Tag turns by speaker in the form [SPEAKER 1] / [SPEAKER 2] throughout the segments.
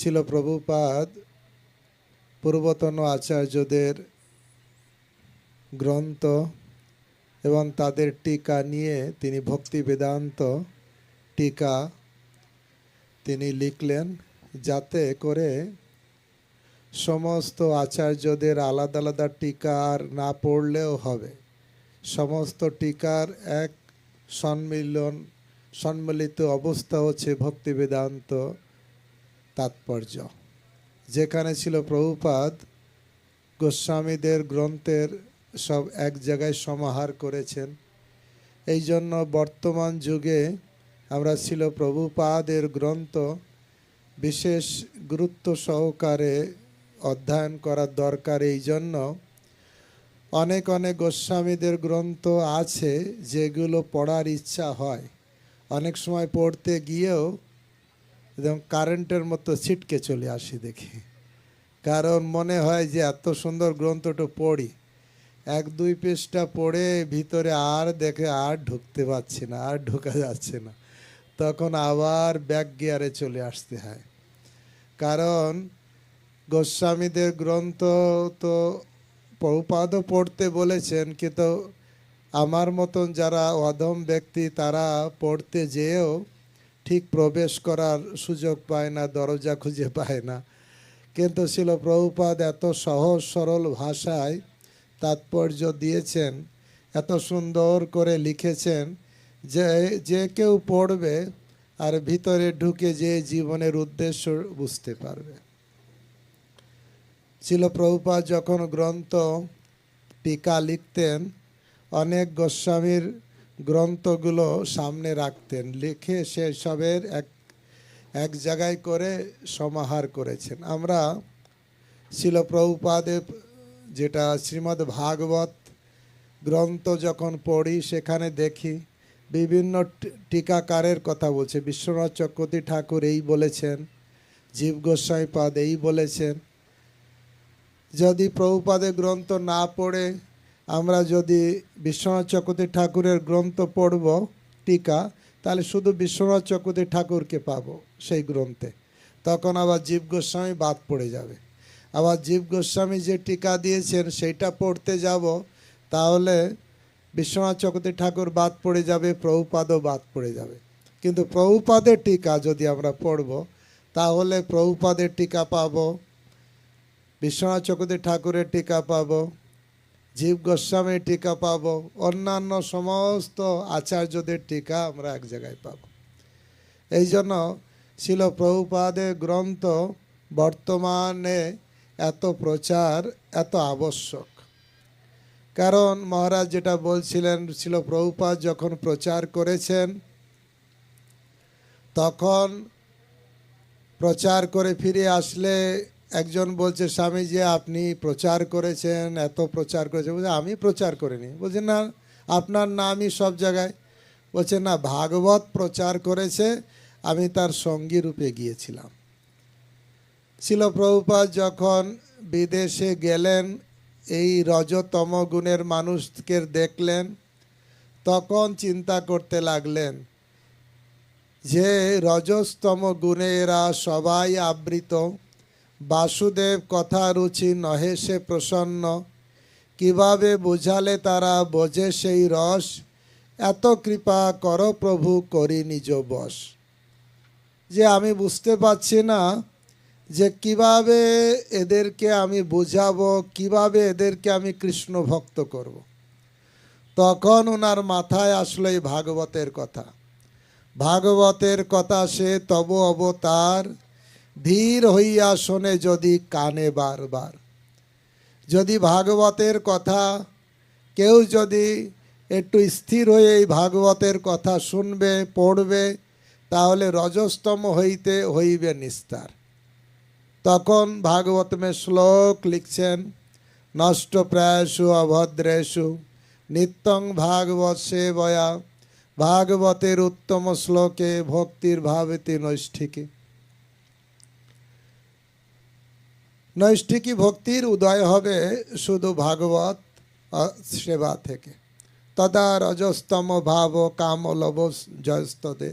[SPEAKER 1] ছিল প্রভুপাদ পূর্বতন আচার্যদের গ্রন্থ এবং তাদের টিকা নিয়ে তিনি ভক্তি বেদান্ত টিকা তিনি লিখলেন যাতে করে সমস্ত আচার্যদের আলাদা আলাদা টিকার না পড়লেও হবে সমস্ত টিকার এক সম্মিলন সম্মিলিত অবস্থা হচ্ছে ভক্তি বেদান্ত তাৎপর্য যেখানে ছিল প্রভুপাদ গোস্বামীদের গ্রন্থের সব এক জায়গায় সমাহার করেছেন এই জন্য বর্তমান যুগে আমরা ছিল প্রভুপাদের গ্রন্থ বিশেষ গুরুত্ব সহকারে অধ্যয়ন করার দরকার এই জন্য অনেক অনেক গোস্বামীদের গ্রন্থ আছে যেগুলো পড়ার ইচ্ছা হয় অনেক সময় পড়তে গিয়েও এবং কারেন্টের মতো ছিটকে চলে আসি দেখি কারণ মনে হয় যে এত সুন্দর গ্রন্থটা পড়ি এক দুই পেজটা পড়ে ভিতরে আর দেখে আর ঢুকতে পারছি না আর ঢোকা যাচ্ছে না তখন আবার ব্যাক গিয়ারে চলে আসতে হয় কারণ গোস্বামীদের গ্রন্থ তো প্রপাদও পড়তে বলেছেন কিন্তু আমার মতন যারা অধম ব্যক্তি তারা পড়তে যেয়েও ঠিক প্রবেশ করার সুযোগ পায় না দরজা খুঁজে পায় না কিন্তু ছিল প্রভুপাদ এত সহজ সরল ভাষায় তাৎপর্য দিয়েছেন এত সুন্দর করে লিখেছেন যে যে কেউ পড়বে আর ভিতরে ঢুকে যে জীবনের উদ্দেশ্য বুঝতে পারবে ছিল প্রভুপাদ যখন গ্রন্থ টিকা লিখতেন অনেক গোস্বামীর গ্রন্থগুলো সামনে রাখতেন লিখে সেসবের এক এক জায়গায় করে সমাহার করেছেন আমরা ছিল প্রভুপাদে যেটা শ্রীমদ ভাগবত গ্রন্থ যখন পড়ি সেখানে দেখি বিভিন্ন টিকাকারের কথা বলছে বিশ্বনাথ চক্রবর্তী ঠাকুর এই বলেছেন জীব গোস্বাইপাদ এই বলেছেন যদি প্রভুপাদে গ্রন্থ না পড়ে আমরা যদি বিশ্বনাথ চক্রবর্তী ঠাকুরের গ্রন্থ পড়ব টিকা তাহলে শুধু বিশ্বনাথ চক্রবর্তী ঠাকুরকে পাব সেই গ্রন্থে তখন আবার জীব গোস্বামী বাদ পড়ে যাবে আবার জীব গোস্বামী যে টিকা দিয়েছেন সেইটা পড়তে যাব তাহলে বিশ্বনাথ চক্রবর্তী ঠাকুর বাদ পড়ে যাবে প্রভুপাদও বাদ পড়ে যাবে কিন্তু প্রভুপাদের টিকা যদি আমরা পড়ব তাহলে প্রভুপাদের টিকা পাব বিশ্বনাথ চক্রবর্তী ঠাকুরের টিকা পাবো জীব গোস্বামীর টিকা পাব অন্যান্য সমস্ত আচার্যদের টিকা আমরা এক জায়গায় পাব এই জন্য শিল প্রভুপাদের গ্রন্থ বর্তমানে এত প্রচার এত আবশ্যক কারণ মহারাজ যেটা বলছিলেন ছিল প্রভুপাদ যখন প্রচার করেছেন তখন প্রচার করে ফিরে আসলে একজন বলছে স্বামী যে আপনি প্রচার করেছেন এত প্রচার করেছেন বলছে আমি প্রচার করিনি বলছে না আপনার নামই সব জায়গায় বলছে না ভাগবত প্রচার করেছে আমি তার সঙ্গী রূপে গিয়েছিলাম শিল প্রভুপাত যখন বিদেশে গেলেন এই রজতম গুণের মানুষকে দেখলেন তখন চিন্তা করতে লাগলেন যে রজস্তম গুণে এরা সবাই আবৃত বাসুদেব কথা রুচি নহে সে প্রসন্ন কিভাবে বুঝালে তারা বোঝে সেই রস এত কৃপা কর প্রভু করি নিজ বস যে আমি বুঝতে পারছি না যে কিভাবে এদেরকে আমি বোঝাবো কিভাবে এদেরকে আমি কৃষ্ণ ভক্ত করব। তখন ওনার মাথায় আসলো এই ভাগবতের কথা ভাগবতের কথা সে তব অবতার ধীর হইয়া শোনে যদি কানে বারবার যদি ভাগবতের কথা কেউ যদি একটু স্থির হয়ে এই ভাগবতের কথা শুনবে পড়বে তাহলে রজস্তম হইতে হইবে নিস্তার তখন ভাগবতমে শ্লোক লিখছেন নষ্ট প্রায়সু অভদ্রেশু নিত্যং ভাগবত সে বয়া ভাগবতের উত্তম শ্লোকে ভক্তির ভাবতি নৈষ্ঠিকে নৈষ্ঠিকী ভক্তির উদয় হবে শুধু ভাগবত সেবা থেকে তদা রজস্তম ভাব কাম লব জয়স্তদে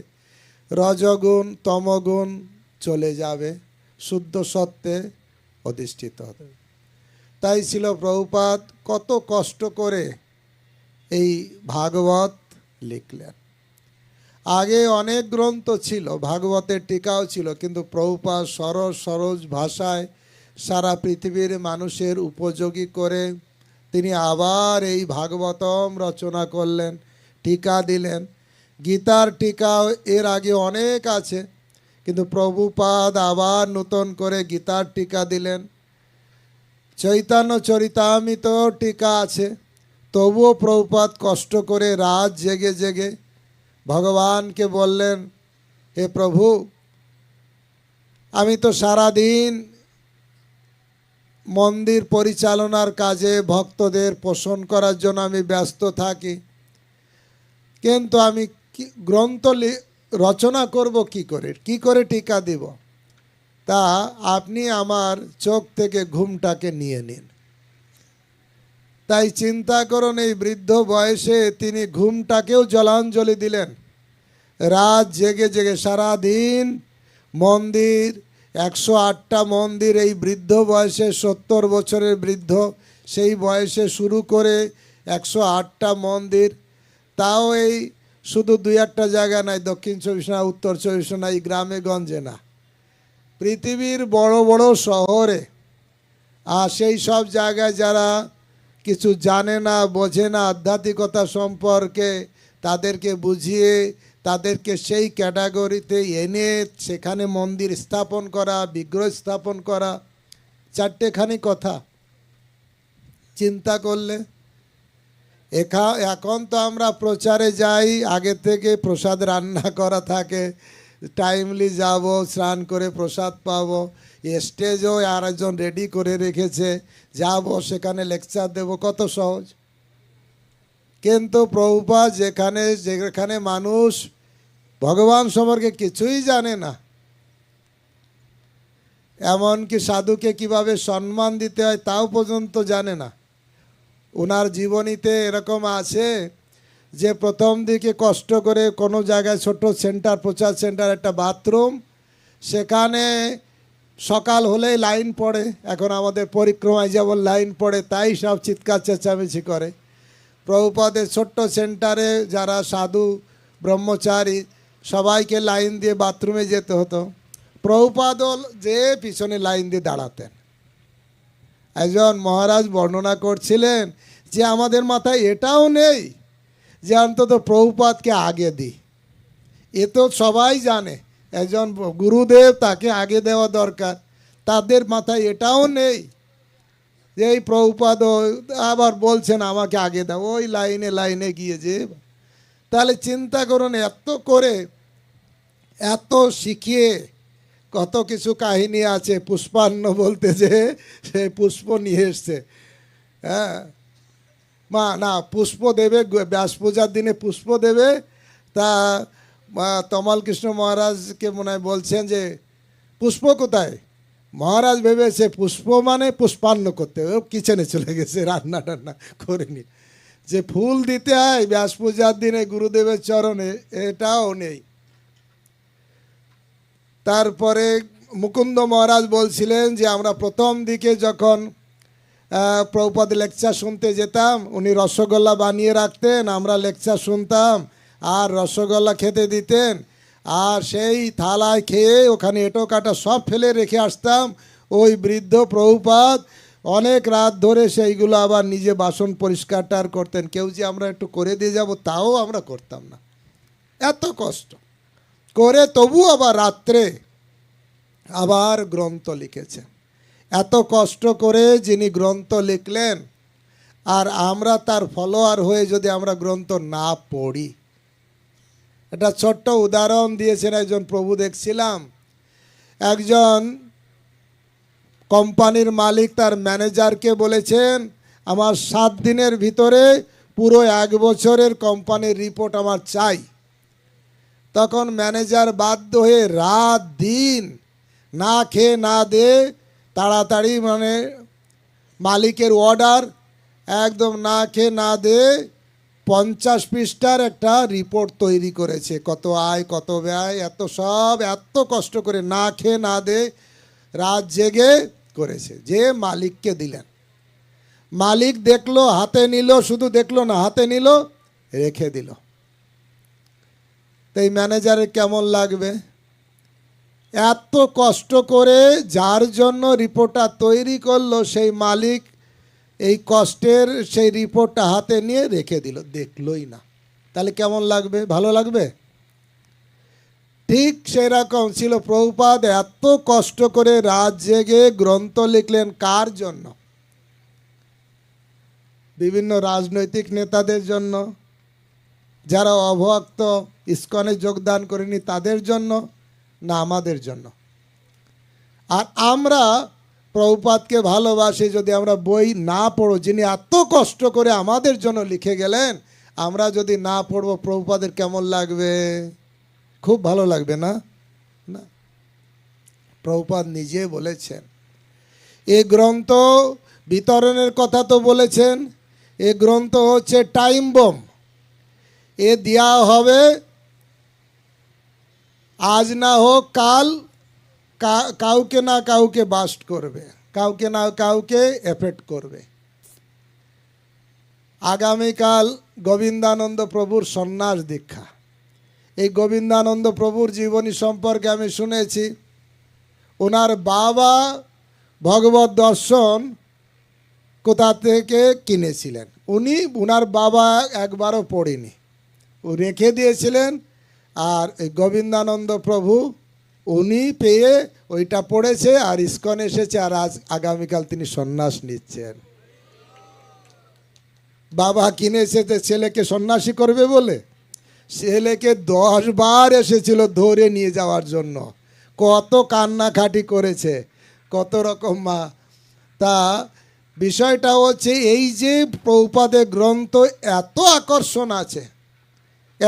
[SPEAKER 1] রজগুণ তমগুণ চলে যাবে শুদ্ধ সত্ত্বে অধিষ্ঠিত হবে তাই ছিল প্রভুপাত কত কষ্ট করে এই ভাগবত লিখলেন আগে অনেক গ্রন্থ ছিল ভাগবতের টিকাও ছিল কিন্তু প্রভুপাত সরস সরজ ভাষায় সারা পৃথিবীর মানুষের উপযোগী করে তিনি আবার এই ভাগবতম রচনা করলেন টিকা দিলেন গীতার টিকা এর আগে অনেক আছে কিন্তু প্রভুপাদ আবার নূতন করে গীতার টিকা দিলেন চৈতন্য চরিতামিত টিকা আছে তবুও প্রভুপাত কষ্ট করে রাত জেগে জেগে ভগবানকে বললেন হে প্রভু আমি তো সারাদিন মন্দির পরিচালনার কাজে ভক্তদের পোষণ করার জন্য আমি ব্যস্ত থাকি কিন্তু আমি গ্রন্থ রচনা করব কি করে কি করে টিকা দিব তা আপনি আমার চোখ থেকে ঘুমটাকে নিয়ে নিন তাই চিন্তা করুন এই বৃদ্ধ বয়সে তিনি ঘুমটাকেও জলাঞ্জলি দিলেন রাত জেগে জেগে সারা দিন মন্দির একশো আটটা মন্দির এই বৃদ্ধ বয়সে সত্তর বছরের বৃদ্ধ সেই বয়সে শুরু করে একশো আটটা মন্দির তাও এই শুধু দুই একটা জায়গা নাই দক্ষিণ চব্বিশ না উত্তর চব্বিশ না এই গ্রামে গঞ্জে না পৃথিবীর বড় বড় শহরে আর সেই সব জায়গায় যারা কিছু জানে না বোঝে না আধ্যাত্মিকতা সম্পর্কে তাদেরকে বুঝিয়ে তাদেরকে সেই ক্যাটাগরিতে এনে সেখানে মন্দির স্থাপন করা বিগ্রহ স্থাপন করা চারটেখানি কথা চিন্তা করলে এখা এখন তো আমরা প্রচারে যাই আগে থেকে প্রসাদ রান্না করা থাকে টাইমলি যাব স্নান করে প্রসাদ পাবো স্টেজও আরেকজন রেডি করে রেখেছে যাব সেখানে লেকচার দেব কত সহজ কিন্তু প্রভুপা যেখানে যেখানে মানুষ ভগবান সম্পর্কে কিছুই জানে না এমনকি সাধুকে কিভাবে সম্মান দিতে হয় তাও পর্যন্ত জানে না ওনার জীবনীতে এরকম আছে যে প্রথম দিকে কষ্ট করে কোনো জায়গায় ছোট সেন্টার প্রচার সেন্টার একটা বাথরুম সেখানে সকাল হলেই লাইন পড়ে এখন আমাদের পরিক্রমায় যেমন লাইন পড়ে তাই সব চিৎকার চেঁচামেচি করে প্রভুপদের ছোট্ট সেন্টারে যারা সাধু ব্রহ্মচারী সবাইকে লাইন দিয়ে বাথরুমে যেতে হতো প্রভুপাদ যে পিছনে লাইন দিয়ে দাঁড়াতেন একজন মহারাজ বর্ণনা করছিলেন যে আমাদের মাথায় এটাও নেই যে অন্তত প্রভুপাদকে আগে দিই এ তো সবাই জানে একজন গুরুদেব তাকে আগে দেওয়া দরকার তাদের মাথায় এটাও নেই যে এই প্রভুপাদ আবার বলছেন আমাকে আগে দাও ওই লাইনে লাইনে গিয়ে যে তাহলে চিন্তা করুন এত করে এত শিখিয়ে কত কিছু কাহিনী আছে পুষ্পান্ন বলতে যে সে পুষ্প নিয়ে এসছে হ্যাঁ মা না পুষ্প দেবে ব্যাস পূজার দিনে পুষ্প দেবে তা তমাল কৃষ্ণ মহারাজকে মনে হয় বলছেন যে পুষ্প কোথায় মহারাজ ভেবেছে পুষ্প মানে পুষ্পান্ন করতে ও কিচেনে চলে গেছে রান্না টান্না করে যে ফুল দিতে হয় ব্যাস পূজার দিনে গুরুদেবের চরণে এটাও নেই তারপরে মুকুন্দ মহারাজ বলছিলেন যে আমরা প্রথম দিকে যখন প্রৌপদ লেকচার শুনতে যেতাম উনি রসগোল্লা বানিয়ে রাখতেন আমরা লেকচার শুনতাম আর রসগোল্লা খেতে দিতেন আর সেই থালায় খেয়ে ওখানে এটো কাটা সব ফেলে রেখে আসতাম ওই বৃদ্ধ প্রভুপাত অনেক রাত ধরে সেইগুলো আবার নিজে বাসন পরিষ্কারটার করতেন কেউ যে আমরা একটু করে দিয়ে যাব তাও আমরা করতাম না এত কষ্ট করে তবু আবার রাত্রে আবার গ্রন্থ লিখেছে এত কষ্ট করে যিনি গ্রন্থ লিখলেন আর আমরা তার ফলোয়ার হয়ে যদি আমরা গ্রন্থ না পড়ি একটা ছোট্ট উদাহরণ দিয়েছেন একজন প্রভু দেখছিলাম একজন কোম্পানির মালিক তার ম্যানেজারকে বলেছেন আমার সাত দিনের ভিতরে পুরো এক বছরের কোম্পানির রিপোর্ট আমার চাই তখন ম্যানেজার বাধ্য হয়ে রাত দিন না খেয়ে না দে তাড়াতাড়ি মানে মালিকের অর্ডার একদম না খেয়ে না দেয় পঞ্চাশ পৃষ্ঠার একটা রিপোর্ট তৈরি করেছে কত আয় কত ব্যয় এত সব এত কষ্ট করে না খেয়ে না দে রাত জেগে করেছে যে মালিককে দিলেন মালিক দেখলো হাতে নিল শুধু দেখলো না হাতে নিল রেখে দিল তাই ম্যানেজারের কেমন লাগবে এত কষ্ট করে যার জন্য রিপোর্টটা তৈরি করলো সেই মালিক এই কষ্টের সেই রিপোর্টটা হাতে নিয়ে রেখে দিল দেখলই না তাহলে কেমন লাগবে ভালো লাগবে ঠিক সেরকম ছিল প্রভুপাদ এত কষ্ট করে রাত জেগে গ্রন্থ লিখলেন কার জন্য বিভিন্ন রাজনৈতিক নেতাদের জন্য যারা অভক্ত ইস্কনে যোগদান করেনি তাদের জন্য না আমাদের জন্য আর আমরা প্রভুপাতকে ভালোবাসি যদি আমরা বই না পড়ো যিনি এত কষ্ট করে আমাদের জন্য লিখে গেলেন আমরা যদি না পড়বো প্রভুপাদের কেমন লাগবে খুব ভালো লাগবে না না প্রভুপাদ নিজে বলেছেন এ গ্রন্থ বিতরণের কথা তো বলেছেন এ গ্রন্থ হচ্ছে টাইম বোম এ দেওয়া হবে আজ না হোক কাল কাউকে না কাউকে বাস্ট করবে কাউকে না কাউকে এফেক্ট করবে আগামীকাল গোবিন্দানন্দ প্রভুর সন্ন্যাস দীক্ষা এই গোবিন্দানন্দ প্রভুর জীবনী সম্পর্কে আমি শুনেছি ওনার বাবা ভগবত দর্শন কোথা থেকে কিনেছিলেন উনি ওনার বাবা একবারও পড়েনি রেখে দিয়েছিলেন আর এই গোবিন্দানন্দ প্রভু উনি পেয়ে ওইটা পড়েছে আর ইস্কন এসেছে আর আজ আগামীকাল তিনি সন্ন্যাস নিচ্ছেন বাবা কিনেছে যে ছেলেকে সন্ন্যাসী করবে বলে ছেলেকে দশ বার এসেছিল ধরে নিয়ে যাওয়ার জন্য কত খাটি করেছে কত রকম মা তা বিষয়টা হচ্ছে এই যে প্রৌপাদে গ্রন্থ এত আকর্ষণ আছে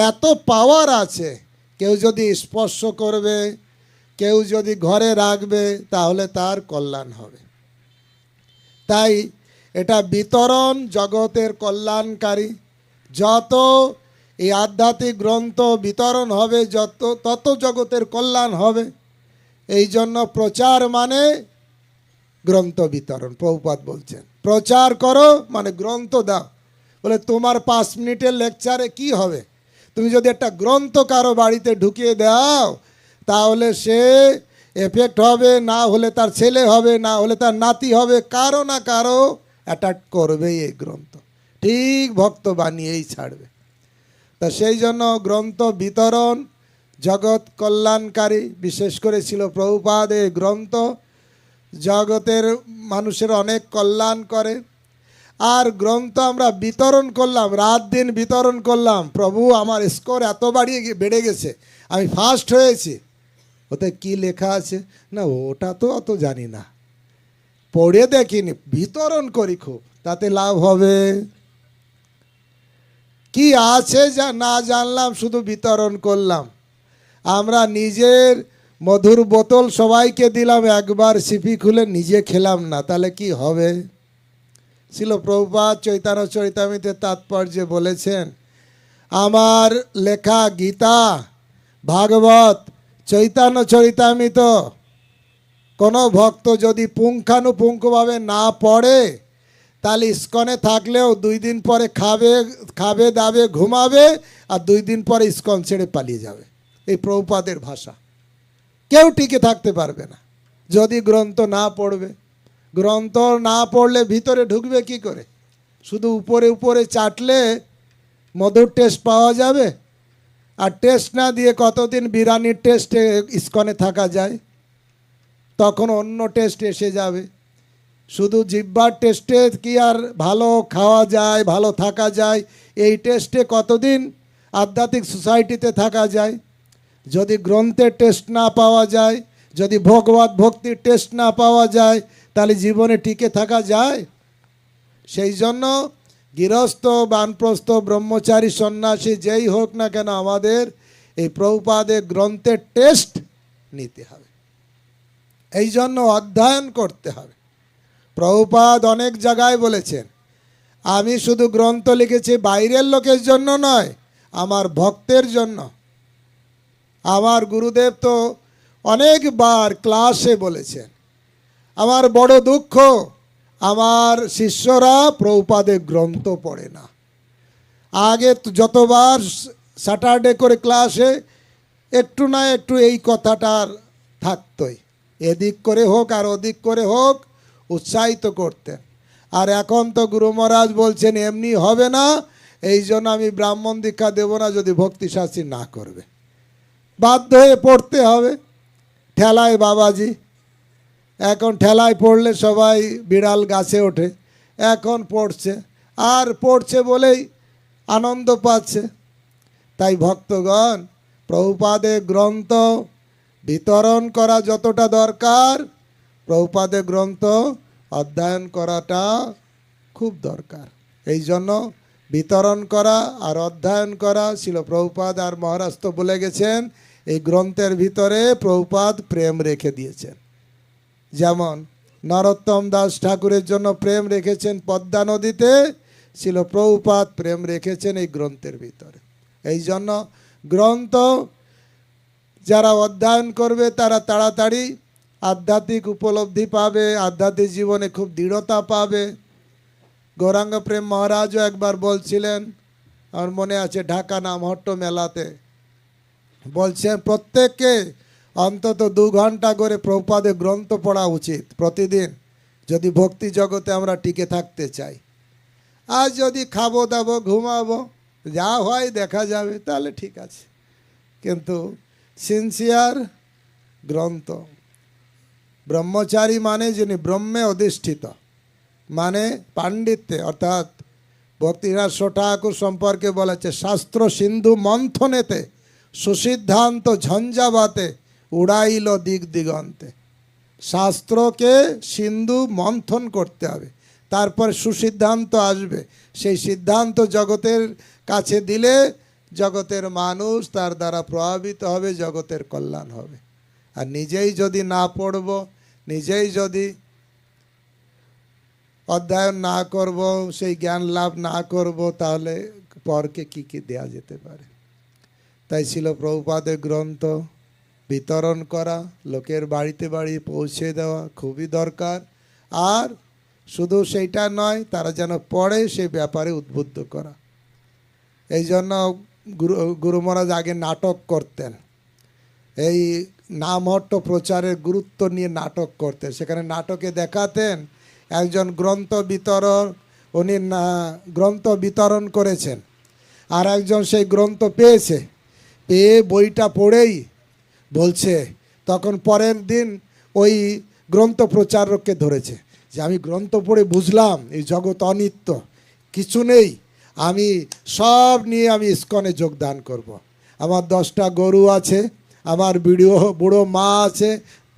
[SPEAKER 1] এত পাওয়ার আছে কেউ যদি স্পর্শ করবে কেউ যদি ঘরে রাখবে তাহলে তার কল্যাণ হবে তাই এটা বিতরণ জগতের কল্যাণকারী যত এই আধ্যাত্মিক গ্রন্থ বিতরণ হবে যত তত জগতের কল্যাণ হবে এই জন্য প্রচার মানে গ্রন্থ বিতরণ প্রভুপাত বলছেন প্রচার করো মানে গ্রন্থ দাও বলে তোমার পাঁচ মিনিটের লেকচারে কি হবে তুমি যদি একটা গ্রন্থ কারো বাড়িতে ঢুকিয়ে দাও তাহলে সে এফেক্ট হবে না হলে তার ছেলে হবে না হলে তার নাতি হবে কারো না কারো অ্যাটাক করবেই এই গ্রন্থ ঠিক ভক্ত বানিয়েই ছাড়বে তা সেই জন্য গ্রন্থ বিতরণ জগৎ কল্যাণকারী বিশেষ করে ছিল প্রভুপাদ এই গ্রন্থ জগতের মানুষের অনেক কল্যাণ করে আর গ্রন্থ আমরা বিতরণ করলাম রাত দিন বিতরণ করলাম প্রভু আমার স্কোর এত বাড়িয়ে বেড়ে গেছে আমি ফার্স্ট হয়েছি ওতে কি লেখা আছে না ওটা তো অত জানি না পড়ে দেখিনি বিতরণ করি খুব তাতে লাভ হবে কি আছে যা না জানলাম শুধু বিতরণ করলাম আমরা নিজের মধুর বোতল সবাইকে দিলাম একবার সিপি খুলে নিজে খেলাম না তাহলে কি হবে ছিল প্রভুপাত চৈতান চৈতামিতে তাৎপর্যে বলেছেন আমার লেখা গীতা ভাগবত চৈতন্য চরিতামিত কোনো ভক্ত যদি পুঙ্খানুপুঙ্খভাবে না পড়ে তাহলে ইস্কনে থাকলেও দুই দিন পরে খাবে খাবে দাবে ঘুমাবে আর দুই দিন পরে ইস্কন ছেড়ে পালিয়ে যাবে এই প্রৌপাদের ভাষা কেউ টিকে থাকতে পারবে না যদি গ্রন্থ না পড়বে গ্রন্থ না পড়লে ভিতরে ঢুকবে কি করে শুধু উপরে উপরে চাটলে মধুর টেস্ট পাওয়া যাবে আর টেস্ট না দিয়ে কতদিন বিরানির টেস্টে ইস্কনে থাকা যায় তখন অন্য টেস্ট এসে যাবে শুধু জিব্বার টেস্টে কি আর ভালো খাওয়া যায় ভালো থাকা যায় এই টেস্টে কতদিন আধ্যাত্মিক সোসাইটিতে থাকা যায় যদি গ্রন্থের টেস্ট না পাওয়া যায় যদি ভগবত ভক্তির টেস্ট না পাওয়া যায় তাহলে জীবনে টিকে থাকা যায় সেই জন্য গৃহস্থ বানপ্রস্থ ব্রহ্মচারী সন্ন্যাসী যেই হোক না কেন আমাদের এই প্রভুপাদের গ্রন্থের টেস্ট নিতে হবে এই জন্য অধ্যয়ন করতে হবে প্রভুপাদ অনেক জায়গায় বলেছেন আমি শুধু গ্রন্থ লিখেছি বাইরের লোকের জন্য নয় আমার ভক্তের জন্য আমার গুরুদেব তো অনেকবার ক্লাসে বলেছেন আমার বড় দুঃখ আমার শিষ্যরা প্রৌপাদে গ্রন্থ পড়ে না আগে যতবার স্যাটারডে করে ক্লাসে একটু না একটু এই কথাটার থাকতই এদিক করে হোক আর ওদিক করে হোক উৎসাহিত করতেন আর এখন তো গুরু মহারাজ বলছেন এমনি হবে না এই জন্য আমি ব্রাহ্মণ দীক্ষা দেব না যদি ভক্তি শাস্তি না করবে বাধ্য হয়ে পড়তে হবে ঠেলায় বাবাজি এখন ঠেলায় পড়লে সবাই বিড়াল গাছে ওঠে এখন পড়ছে আর পড়ছে বলেই আনন্দ পাচ্ছে তাই ভক্তগণ প্রভুপাদে গ্রন্থ বিতরণ করা যতটা দরকার প্রভুপাদে গ্রন্থ অধ্যয়ন করাটা খুব দরকার এই জন্য বিতরণ করা আর অধ্যয়ন করা ছিল প্রভুপাদ আর মহারাষ্ট্র বলে গেছেন এই গ্রন্থের ভিতরে প্রভুপাদ প্রেম রেখে দিয়েছেন যেমন নরোত্তম দাস ঠাকুরের জন্য প্রেম রেখেছেন পদ্মা নদীতে ছিল প্রভুপাত প্রেম রেখেছেন এই গ্রন্থের ভিতরে এই জন্য গ্রন্থ যারা অধ্যয়ন করবে তারা তাড়াতাড়ি আধ্যাত্মিক উপলব্ধি পাবে আধ্যাত্মিক জীবনে খুব দৃঢ়তা পাবে গৌরাঙ্গ প্রেম মহারাজও একবার বলছিলেন আমার মনে আছে ঢাকা নামহট্ট মেলাতে বলছেন প্রত্যেককে অন্তত দু ঘন্টা করে প্রপাদে গ্রন্থ পড়া উচিত প্রতিদিন যদি ভক্তি জগতে আমরা টিকে থাকতে চাই আর যদি খাবো দাবো ঘুমাবো যা হয় দেখা যাবে তাহলে ঠিক আছে কিন্তু সিনসিয়ার গ্রন্থ ব্রহ্মচারী মানে যিনি ব্রহ্মে অধিষ্ঠিত মানে পাণ্ডিত্যে অর্থাৎ ভক্তিরাজ ঠাকুর সম্পর্কে বলেছে শাস্ত্র সিন্ধু মন্থনেতে সুসিদ্ধান্ত ঝঞ্ঝাবাতে উড়াইল দিক দিগন্তে শাস্ত্রকে সিন্ধু মন্থন করতে হবে তারপর সুসিদ্ধান্ত আসবে সেই সিদ্ধান্ত জগতের কাছে দিলে জগতের মানুষ তার দ্বারা প্রভাবিত হবে জগতের কল্যাণ হবে আর নিজেই যদি না পড়ব নিজেই যদি অধ্যয়ন না করব সেই জ্ঞান লাভ না করব তাহলে পরকে কি কি দেয়া যেতে পারে তাই ছিল প্রভুপাদের গ্রন্থ বিতরণ করা লোকের বাড়িতে বাড়ি পৌঁছে দেওয়া খুবই দরকার আর শুধু সেইটা নয় তারা যেন পড়ে সে ব্যাপারে উদ্বুদ্ধ করা এই জন্য গুরু গুরু মহারাজ আগে নাটক করতেন এই নামহট্ট প্রচারের গুরুত্ব নিয়ে নাটক করতেন সেখানে নাটকে দেখাতেন একজন গ্রন্থ বিতরণ উনি গ্রন্থ বিতরণ করেছেন আর একজন সেই গ্রন্থ পেয়েছে পেয়ে বইটা পড়েই বলছে তখন পরের দিন ওই গ্রন্থ প্রচারককে ধরেছে যে আমি গ্রন্থ পড়ে বুঝলাম এই জগৎ অনিত্য কিছু নেই আমি সব নিয়ে আমি ইস্কনে যোগদান করব। আমার দশটা গরু আছে আমার বিড়ো বুড়ো মা আছে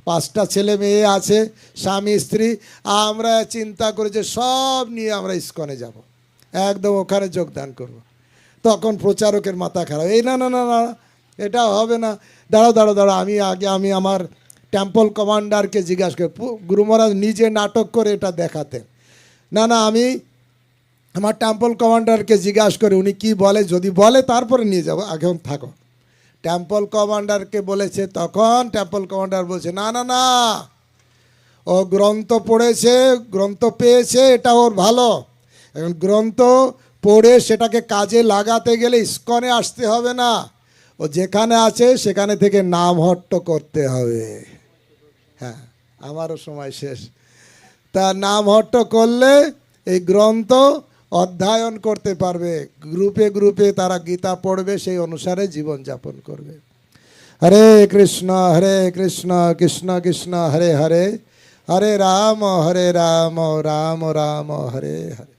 [SPEAKER 1] পাঁচটা ছেলে মেয়ে আছে স্বামী স্ত্রী আমরা চিন্তা করে যে সব নিয়ে আমরা ইস্কনে যাব। একদম ওখানে যোগদান করব। তখন প্রচারকের মাথা খারাপ এই না না না না এটা হবে না দাঁড়াও দাঁড়াও দাঁড়াও আমি আগে আমি আমার টেম্পল কমান্ডারকে জিজ্ঞাসা করি গুরু মহারাজ নিজে নাটক করে এটা দেখাতেন না না আমি আমার টেম্পল কমান্ডারকে জিজ্ঞাসা করি উনি কি বলে যদি বলে তারপরে নিয়ে যাবো এখন থাকো টেম্পল কমান্ডারকে বলেছে তখন টেম্পল কমান্ডার বলছে না না না ও গ্রন্থ পড়েছে গ্রন্থ পেয়েছে এটা ওর ভালো এখন গ্রন্থ পড়ে সেটাকে কাজে লাগাতে গেলে স্কনে আসতে হবে না ও যেখানে আছে সেখানে থেকে নাম হট্ট করতে হবে হ্যাঁ আমারও সময় শেষ তা নাম হট্ট করলে এই গ্রন্থ অধ্যয়ন করতে পারবে গ্রুপে গ্রুপে তারা গীতা পড়বে সেই অনুসারে জীবনযাপন করবে হরে কৃষ্ণ হরে কৃষ্ণ কৃষ্ণ কৃষ্ণ হরে হরে হরে রাম হরে রাম রাম রাম হরে হরে